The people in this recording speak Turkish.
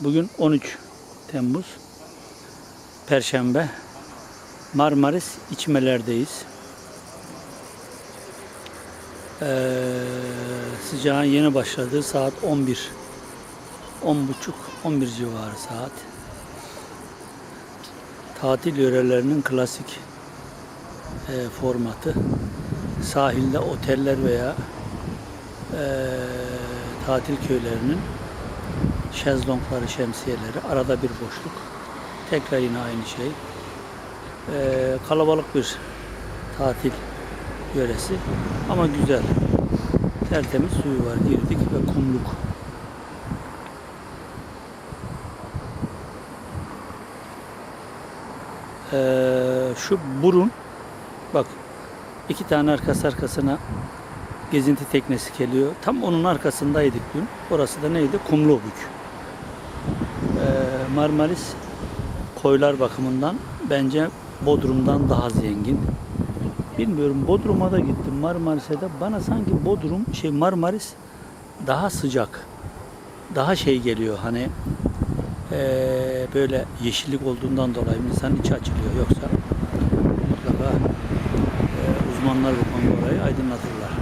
Bugün 13 Temmuz Perşembe Marmaris içmelerdeyiz. Ee, sıcağın yeni başladığı saat 11 10 buçuk 11 civarı saat. Tatil yörelerinin klasik e, formatı sahilde oteller veya e, tatil köylerinin şezlongları, şemsiyeleri, arada bir boşluk. Tekrar yine aynı şey. Ee, kalabalık bir tatil yöresi ama güzel. Tertemiz suyu var. Girdik ve kumluk. Ee, şu burun bak iki tane arkası arkasına gezinti teknesi geliyor. Tam onun arkasındaydık dün. Orası da neydi? Kumlubük. Ee, Marmaris koylar bakımından bence Bodrum'dan daha zengin. Bilmiyorum Bodrum'a da gittim Marmaris'e de bana sanki Bodrum şey Marmaris daha sıcak. Daha şey geliyor hani ee, böyle yeşillik olduğundan dolayı insanın içi açılıyor. Yoksa mutlaka ee, uzmanlar bu konuda aydınlatırlar.